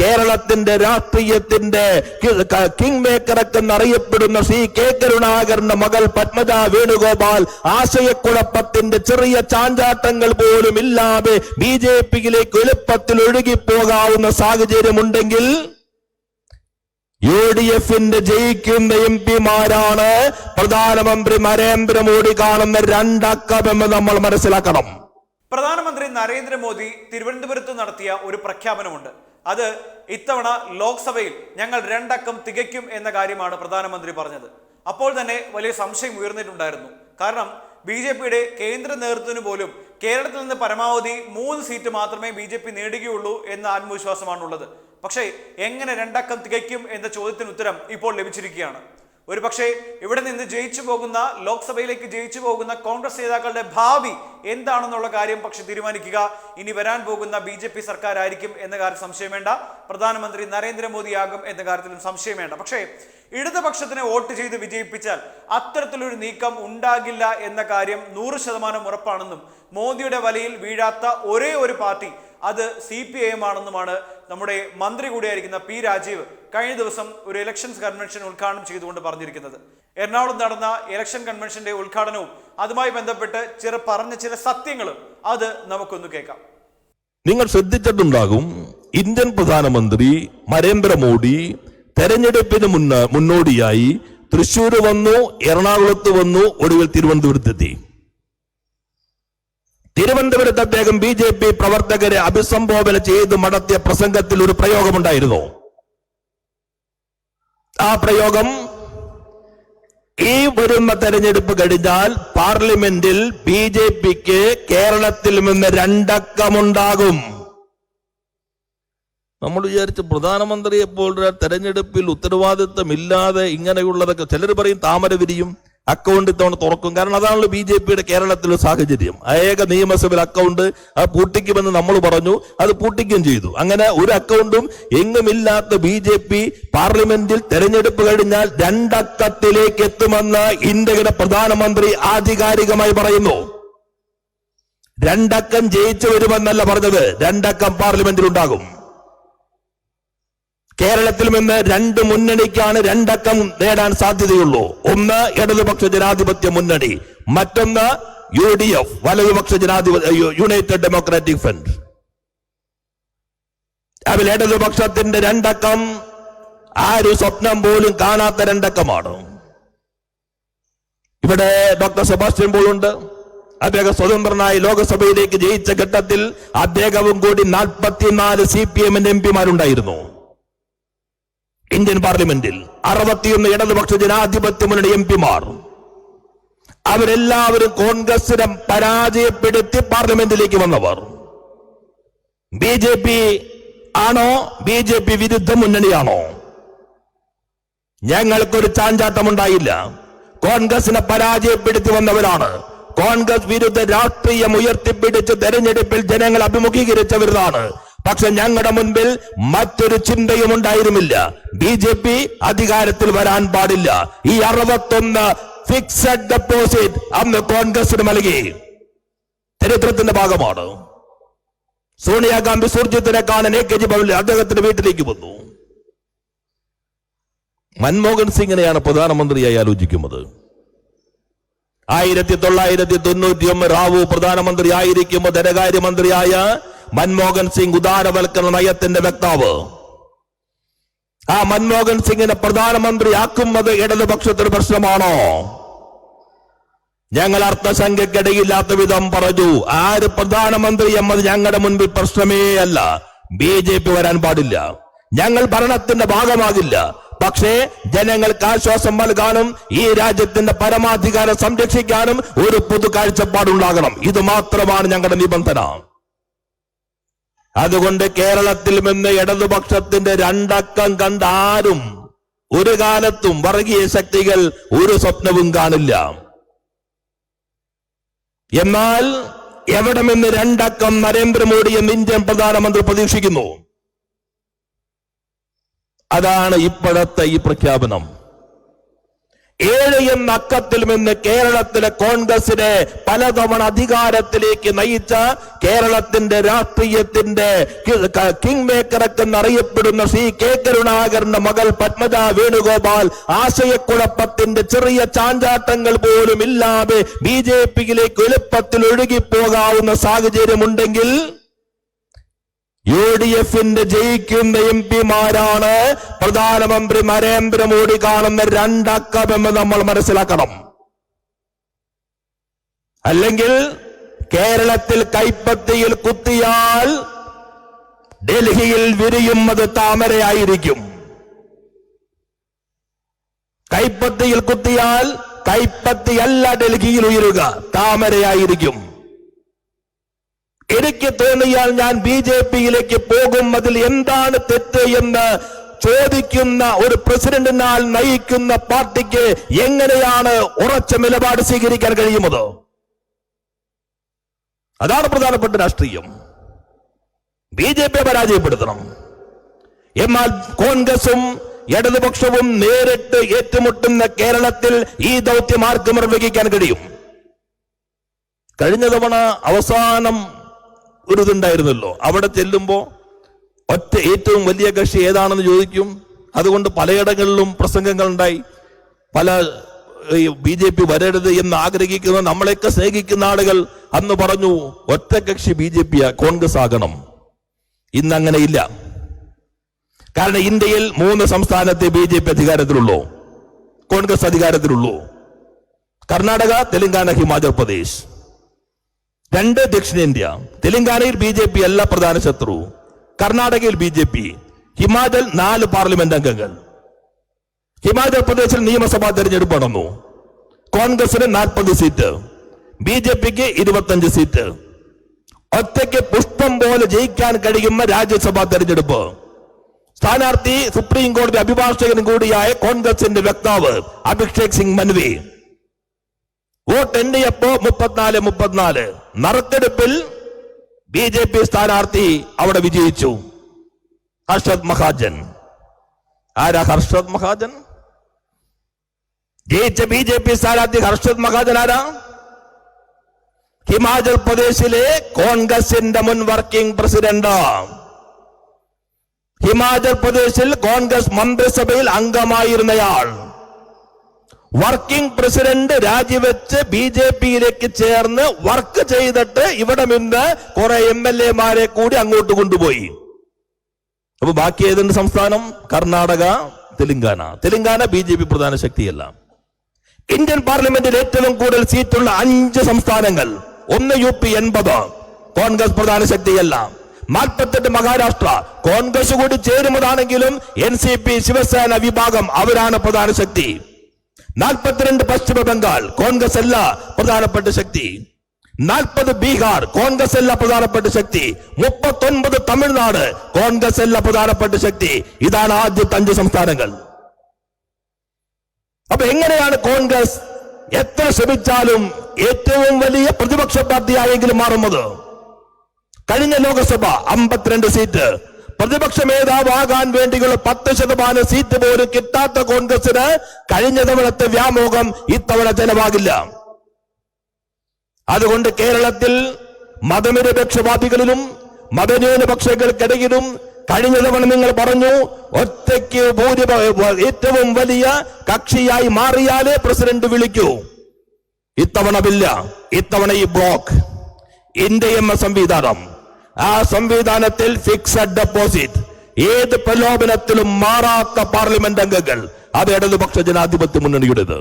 കേരളത്തിന്റെ രാഷ്ട്രീയത്തിന്റെ കിങ് മേക്കറൊക്കെ എന്നറിയപ്പെടുന്ന ശ്രീ കെ കരുണാകരന്റെ മകൾ പത്മജ വേണുഗോപാൽ ആശയക്കുഴപ്പത്തിന്റെ ചെറിയ ചാഞ്ചാട്ടങ്ങൾ പോലും ഇല്ലാതെ ബി ജെ പിയിലേക്ക് എളുപ്പത്തിൽ ഒഴുകിപ്പോകാവുന്ന സാഹചര്യമുണ്ടെങ്കിൽ യു ഡി എഫിന്റെ ജയിക്കുന്ന എം പിമാരാണ് പ്രധാനമന്ത്രി നരേന്ദ്രമോദി കാണുന്ന രണ്ടക്കമെന്ന് നമ്മൾ മനസ്സിലാക്കണം. പ്രധാനമന്ത്രി നരേന്ദ്രമോദി തിരുവനന്തപുരത്ത് നടത്തിയ ഒരു പ്രഖ്യാപനമുണ്ട്. അത് ഇത്തവണ ലോക്സഭയിൽ ഞങ്ങൾ രണ്ടക്കം തികയ്ക്കും എന്ന കാര്യമാണ് പ്രധാനമന്ത്രി പറഞ്ഞത്. അപ്പോൾ തന്നെ വലിയ സംശയം ഉയർന്നിട്ടുണ്ടായിരുന്നു. കാരണം ബി ജെ പിയുടെ കേന്ദ്ര നേതൃത്വത്തിന് പോലും കേരളത്തിൽ നിന്ന് പരമാവധി മൂന്ന് സീറ്റ് മാത്രമേ ബി ജെ പി നേടുകയുള്ളൂ എന്ന ആത്മവിശ്വാസമാണുള്ളത്. പക്ഷേ എങ്ങനെ രണ്ടക്കം തികയ്ക്കും എന്ന ചോദ്യത്തിന് ഉത്തരം ഇപ്പോൾ ലഭിച്ചിരിക്കുകയാണ്. ഒരു പക്ഷേ ഇവിടെ നിന്ന് ജയിച്ചു പോകുന്ന ലോക്സഭയിലേക്ക് ജയിച്ചു പോകുന്ന കോൺഗ്രസ് നേതാക്കളുടെ ഭാവി എന്താണെന്നുള്ള കാര്യം പക്ഷെ തീരുമാനിക്കുക. ഇനി വരാൻ പോകുന്ന ബി ജെ പി സർക്കാരായിരിക്കും എന്ന കാര്യം സംശയം വേണ്ട. പ്രധാനമന്ത്രി നരേന്ദ്രമോദിയാകും എന്ന കാര്യത്തിലും സംശയം വേണ്ട. പക്ഷേ ഇടതുപക്ഷത്തിനെ വോട്ട് ചെയ്ത് വിജയിപ്പിച്ചാൽ അത്തരത്തിലൊരു നീക്കം ഉണ്ടാകില്ല എന്ന കാര്യം നൂറ് ശതമാനം ഉറപ്പാണെന്നും മോദിയുടെ വലയിൽ വീഴാത്ത ഒരേ ഒരു പാർട്ടി അത് സി പി ഐ എം ആണെന്നുമാണ് നമ്മുടെ മന്ത്രി കൂടിയായിരിക്കുന്ന പി രാജീവ് കഴിഞ്ഞ ദിവസം ഒരു ഇലക്ഷൻസ് കൺവെൻഷൻ ഉദ്ഘാടനം ചെയ്തുകൊണ്ട് പറഞ്ഞിരിക്കുന്നത്. എറണാകുളം നടന്ന ഇലക്ഷൻ കൺവെൻഷന്റെ ഉദ്ഘാടനവും അതുമായി ബന്ധപ്പെട്ട് ചെറു പറഞ്ഞ ചില സത്യങ്ങളും അത് നമുക്കൊന്ന് കേൾക്കാം. നിങ്ങൾ ശ്രദ്ധിച്ചിട്ടുണ്ടാകും ഇന്ത്യൻ പ്രധാനമന്ത്രി നരേന്ദ്രമോദി തെരഞ്ഞെടുപ്പിന് മുന്ന മുന്നോടിയായി തൃശൂർ വന്നു എറണാകുളത്ത് വന്നു ഒടുവിൽ തിരുവനന്തപുരത്തെത്തി. തിരുവനന്തപുരത്ത് അദ്ദേഹം ബി ജെ പി പ്രവർത്തകരെ അഭിസംബോധന ചെയ്ത് നടത്തിയ പ്രസംഗത്തിൽ ഒരു പ്രയോഗമുണ്ടായിരുന്നു. ആ പ്രയോഗം ഈ വരുന്ന തെരഞ്ഞെടുപ്പ് കഴിഞ്ഞാൽ പാർലമെന്റിൽ ബി ജെ പിക്ക് കേരളത്തിൽ നിന്ന് രണ്ടക്കമുണ്ടാകും. നമ്മൾ വിചാരിച്ച് പ്രധാനമന്ത്രിയെ തെരഞ്ഞെടുപ്പിൽ ഉത്തരവാദിത്തമില്ലാതെ ഇങ്ങനെയുള്ളതൊക്കെ ചിലർ പറയും താമര വിരിയും. അക്കൗണ്ട് ഇത്തവണ തുറക്കും. കാരണം അതാണല്ലോ ബി ജെ പിയുടെ കേരളത്തിലെ സാഹചര്യം. ഏക നിയമസഭയിൽ അക്കൗണ്ട് അത് പൂട്ടിക്കുമെന്ന് നമ്മൾ പറഞ്ഞു. അത് പൂട്ടിക്കുകയും ചെയ്തു. അങ്ങനെ ഒരു അക്കൗണ്ടും എങ്ങുമില്ലാത്ത ബി ജെ പി പാർലമെന്റിൽ തെരഞ്ഞെടുപ്പ് കഴിഞ്ഞാൽ രണ്ടക്കത്തിലേക്ക് എത്തുമെന്ന് ഇന്ത്യയുടെ പ്രധാനമന്ത്രി ആധികാരികമായി പറയുന്നു. രണ്ടക്കം ജയിച്ചു വരുമെന്നല്ല പറഞ്ഞത്. രണ്ടക്കം പാർലമെന്റിൽ ഉണ്ടാകും കേരളത്തിൽ നിന്ന് രണ്ട് മുന്നണിക്കാണ് രണ്ടക്കം നേടാൻ സാധ്യതയുള്ളൂ. ഒന്ന് ഇടതുപക്ഷ ജനാധിപത്യ മുന്നണി മറ്റൊന്ന് യു ഡി എഫ് വലതുപക്ഷ ജനാധിപത്യ യുണൈറ്റഡ് ഡെമോക്രാറ്റിക് ഫ്രണ്ട്. അതിൽ ഇടതുപക്ഷത്തിന്റെ രണ്ടക്കം ആരും സ്വപ്നം പോലും കാണാത്ത രണ്ടക്കമാണ്. ഇവിടെ ഡോക്ടർ സെബാസ്റ്റ്യൻ പോളുണ്ട് അദ്ദേഹം സ്വതന്ത്രനായി ലോകസഭയിലേക്ക് ജയിച്ച ഘട്ടത്തിൽ അദ്ദേഹവും കൂടി നാൽപ്പത്തിനാല് സി പി എമ്മിന്റെ എം പിമാരുണ്ടായിരുന്നു. ഇന്ത്യൻ പാർലമെന്റിൽ അറുപത്തിയൊന്ന് ഇടതുപക്ഷ ജനാധിപത്യ മുന്നണി എം പിമാർ. അവരെല്ലാവരും കോൺഗ്രസിനെ പരാജയപ്പെടുത്തി പാർലമെന്റിലേക്ക് വന്നവർ. ബി ജെ പി ആണോ? ബി ജെ പി വിരുദ്ധ മുന്നണിയാണോ? ഞങ്ങൾക്കൊരു ചാഞ്ചാട്ടമുണ്ടായില്ല. കോൺഗ്രസിനെ പരാജയപ്പെടുത്തി വന്നവരാണ്. കോൺഗ്രസ് വിരുദ്ധ രാഷ്ട്രീയം ഉയർത്തിപ്പിടിച്ച് തെരഞ്ഞെടുപ്പിൽ ജനങ്ങൾ അഭിമുഖീകരിച്ചവരാണ് പക്ഷെ ഞങ്ങളുടെ മുൻപിൽ മറ്റൊരു ചിന്തയും ഉണ്ടായിരുന്നില്ല. ബി ജെ പി അധികാരത്തിൽ വരാൻ പാടില്ല. ഈ അറുപത്തൊന്ന് ഫിക്സഡ് ഡെപ്പോസിറ്റ് അന്ന് കോൺഗ്രസിന് നൽകി. ചരിത്രത്തിന്റെ ഭാഗമാണ്. സോണിയാഗാന്ധി സൂർജിത്തിനെ കാണാൻ എ കെ ജി ഭവനിൽ അദ്ദേഹത്തിന്റെ വീട്ടിലേക്ക് വന്നു. മൻമോഹൻ സിംഗിനെയാണ് പ്രധാനമന്ത്രിയായി ആലോചിക്കുന്നത്. ആയിരത്തി തൊള്ളായിരത്തി തൊണ്ണൂറ്റി ഒന്ന് റാവു പ്രധാനമന്ത്രി ആയിരിക്കുമ്പോൾ ധനകാര്യമന്ത്രിയായ മൻമോഹൻ സിംഗ് ഉദാരവൽക്കരണ നയത്തിന്റെ വക്താവ്. ആ മൻമോഹൻ സിംഗിനെ പ്രധാനമന്ത്രിയാക്കുന്നത് ഇടതുപക്ഷത്തിന് പ്രശ്നമാണോ? ഞങ്ങൾ അർത്ഥസംഖ്യക്കിടയില്ലാത്ത വിധം പറഞ്ഞു. ആര് പ്രധാനമന്ത്രി എന്നത് ഞങ്ങളുടെ മുൻപിൽ പ്രശ്നമേ അല്ല. ബി ജെ പി വരാൻ പാടില്ല. ഞങ്ങൾ ഭരണത്തിന്റെ ഭാഗമാകില്ല. പക്ഷേ ജനങ്ങൾക്ക് ആശ്വാസം നൽകാനും ഈ രാജ്യത്തിന്റെ പരമാധികാരം സംരക്ഷിക്കാനും ഒരു പൊതു കാഴ്ചപ്പാടുണ്ടാകണം. ഇത് മാത്രമാണ് ഞങ്ങളുടെ നിബന്ധന. അതുകൊണ്ട് കേരളത്തിൽ നിന്ന് ഇടതുപക്ഷത്തിന്റെ രണ്ടക്കം കണ്ട ആരും ഒരു കാലത്തും വർഗീയ ശക്തികൾ ഒരു സ്വപ്നവും കാണില്ല. എന്നാൽ എവിടെ നിന്ന് രണ്ടക്കം നരേന്ദ്രമോദി എന്ന് ഇന്ത്യൻ പ്രധാനമന്ത്രി പ്രതീക്ഷിക്കുന്നു? അതാണ് ഇപ്പോഴത്തെ ഈ പ്രഖ്യാപനം. ഏഴ് എന്ന നിന്ന് കേരളത്തിലെ കോൺഗ്രസിനെ പലതവണ അധികാരത്തിലേക്ക് നയിച്ച കേരളത്തിന്റെ രാഷ്ട്രീയത്തിന്റെ കിങ് മേക്കറൊക്കെ എന്നറിയപ്പെടുന്ന ശ്രീ കെ കരുണാകരന്റെ മകൾ പത്മജ വേണുഗോപാൽ ആശയക്കുഴപ്പത്തിന്റെ ചെറിയ ചാഞ്ചാട്ടങ്ങൾ പോലും ഇല്ലാതെ ബി ജെ പിയിലേക്ക് എളുപ്പത്തിൽ ഒഴുകിപ്പോകാവുന്ന സാഹചര്യമുണ്ടെങ്കിൽ യു ഡി എഫിന്റെ ജയിക്കുന്ന എം പിമാരാണ് പ്രധാനമന്ത്രി നരേന്ദ്രമോദി കാണുന്ന രണ്ടക്കമെന്ന് നമ്മൾ മനസ്സിലാക്കണം. അല്ലെങ്കിൽ കേരളത്തിൽ കൈപ്പത്തിയിൽ കുത്തിയാൽ ഡൽഹിയിൽ വിരിയുന്നത് താമരയായിരിക്കും. കൈപ്പത്തിയിൽ കുത്തിയാൽ കൈപ്പത്തിയല്ല ഡൽഹിയിൽ ഉയരുക താമരയായിരിക്കും. എനിക്ക് തോന്നിയാൽ ഞാൻ ബി ജെ പിയിലേക്ക് പോകും. അതിൽ എന്താണ് തെറ്റ് എന്ന് ചോദിക്കുന്ന ഒരു പ്രസിഡന്റിനാൽ നയിക്കുന്ന പാർട്ടിക്ക് എങ്ങനെയാണ് ഉറച്ച നിലപാട് സ്വീകരിക്കാൻ കഴിയുന്നത്? അതാണ് പ്രധാനപ്പെട്ട രാഷ്ട്രീയം. ബി ജെ പിയെ പരാജയപ്പെടുത്തണം. എന്നാൽ കോൺഗ്രസും ഇടതുപക്ഷവും നേരിട്ട് ഏറ്റുമുട്ടുന്ന കേരളത്തിൽ ഈ ദൗത്യം ആർക്കും നിർവഹിക്കാൻ കഴിയും? കഴിഞ്ഞ തവണ അവസാനം ഒരു ഇതുണ്ടായിരുന്നല്ലോ അവിടെ ചെല്ലുമ്പോൾ ഒറ്റ ഏറ്റവും വലിയ കക്ഷി ഏതാണെന്ന് ചോദിക്കും. അതുകൊണ്ട് പലയിടങ്ങളിലും പ്രസംഗങ്ങൾ ഉണ്ടായി പല ബി ജെ പി വരരുത് എന്ന് ആഗ്രഹിക്കുന്ന നമ്മളെയൊക്കെ സ്നേഹിക്കുന്ന ആളുകൾ അന്ന് പറഞ്ഞു ഒറ്റ കക്ഷി ബി ജെ പി കോൺഗ്രസ് ആകണം. ഇന്ന് അങ്ങനെയില്ല കാരണം ഇന്ത്യയിൽ മൂന്ന് സംസ്ഥാനത്തെ ബി ജെ പി അധികാരത്തിലുള്ളൂ. കോൺഗ്രസ് അധികാരത്തിലുള്ളൂ. കർണാടക തെലങ്കാന ഹിമാചൽ പ്രദേശ്. രണ്ട് ദക്ഷിണേന്ത്യ തെലങ്കാനയിൽ ബി ജെ പി അല്ല പ്രധാന ശത്രു കർണാടകയിൽ ബി ജെ പി ഹിമാചൽ നാല് പാർലമെന്റ് അംഗങ്ങൾ. ഹിമാചൽ പ്രദേശിൽ നിയമസഭാ തെരഞ്ഞെടുപ്പ് നടന്നു. കോൺഗ്രസിന് നാൽപ്പത് സീറ്റ് ബി ജെ പിക്ക് ഇരുപത്തഞ്ച് സീറ്റ്. ഒറ്റയ്ക്ക് പുഷ്പം പോലെ ജയിക്കാൻ കഴിയുന്ന രാജ്യസഭാ തെരഞ്ഞെടുപ്പ്. സ്ഥാനാർത്ഥി സുപ്രീം കോടതി അഭിഭാഷകനും കൂടിയായ കോൺഗ്രസിന്റെ വക്താവ് അഭിഷേക് സിംഗ് മൻവി. വോട്ട് എണ്ണിയപ്പോ മുപ്പത്തിനാല് മുപ്പത്തിനാല്. നറുക്കെടുപ്പിൽ ബി ജെ പി സ്ഥാനാർത്ഥി അവിടെ വിജയിച്ചു. ഹർഷദ് മഹാജൻ. ആരാ ഹർഷദ് മഹാജൻ? ജയിച്ച ബി ജെ പി സ്ഥാനാർത്ഥി ഹർഷദ് മഹാജൻ ആരാ? ഹിമാചൽ പ്രദേശിലെ കോൺഗ്രസിന്റെ മുൻ വർക്കിംഗ് പ്രസിഡന്റ്. ഹിമാചൽ പ്രദേശിൽ കോൺഗ്രസ് മന്ത്രിസഭയിൽ അംഗമായിരുന്നയാൾ. വർക്കിംഗ് പ്രസിഡന്റ് രാജിവെച്ച് ബി ജെ പിയിലേക്ക് ചേർന്ന് വർക്ക് ചെയ്തിട്ട് ഇവിടെ നിന്ന് കുറെ എം എൽ എമാരെ കൂടി അങ്ങോട്ട് കൊണ്ടുപോയി. അപ്പൊ ബാക്കി ഏതുണ്ട് സംസ്ഥാനം? Karnataka Telangana. Telangana B J P പ്രധാന ശക്തിയല്ല. ഇന്ത്യൻ പാർലമെന്റിൽ ഏറ്റവും കൂടുതൽ സീറ്റുള്ള അഞ്ച് സംസ്ഥാനങ്ങൾ. ഒന്ന് യു പി എൺപത്. കോൺഗ്രസ് പ്രധാന ശക്തിയല്ല. നാൽപ്പത്തെട്ട് മഹാരാഷ്ട്ര. കോൺഗ്രസ് കൂടി ചേരുന്നതാണെങ്കിലും എൻ സി പി ശിവസേന വിഭാഗം അവരാണ് പ്രധാന ശക്തി. നാൽപ്പത്തിരണ്ട് പശ്ചിമ ബംഗാൾ കോൺഗ്രസ് അല്ല പ്രധാനപ്പെട്ട ശക്തി. നാൽപ്പത് ബീഹാർ കോൺഗ്രസ് അല്ല പ്രധാനപ്പെട്ട ശക്തി. മുപ്പത്തൊൻപത് തമിഴ്നാട് കോൺഗ്രസ് അല്ല പ്രധാനപ്പെട്ട ശക്തി. ഇതാണ് ആദ്യത്തെ അഞ്ച് സംസ്ഥാനങ്ങൾ. അപ്പൊ എങ്ങനെയാണ് കോൺഗ്രസ് എത്ര ശ്രമിച്ചാലും ഏറ്റവും വലിയ പ്രതിപക്ഷ പാർട്ടിയായെങ്കിലും മാറുന്നത്? കഴിഞ്ഞ ലോകസഭ അമ്പത്തിരണ്ട് സീറ്റ്. പ്രതിപക്ഷ നേതാവാകാൻ വേണ്ടിയുള്ള പത്ത് ശതമാനം സീറ്റ് പോലും കിട്ടാത്ത കോൺഗ്രസിന് കഴിഞ്ഞ തവണത്തെ വ്യാമോഹം ഇത്തവണ ചെലവാകില്ല അതുകൊണ്ട് കേരളത്തിൽ മതനിരപേക്ഷവാദികളിലും മതന്യൂനപക്ഷങ്ങൾക്കിടയിലും കഴിഞ്ഞ തവണ നിങ്ങൾ പറഞ്ഞു ഒറ്റയ്ക്ക് ഏറ്റവും വലിയ കക്ഷിയായി മാറിയാലേ പ്രസിഡന്റ് വിളിക്കൂ. ഇത്തവണമില്ല ഇത്തവണ ഈ ബ്ലോക്ക്. ഇന്ത്യ എന്ന സംവിധാനം. ആ സംവിധാനത്തിൽ ഫിക്സഡ് ഡെപ്പോസിറ്റ് ഏത് പ്രലോഭനത്തിലും മാറാത്ത പാർലമെന്റ് അംഗങ്ങൾ അത് ഇടതുപക്ഷ ജനാധിപത്യ മുന്നണിയുടേത്.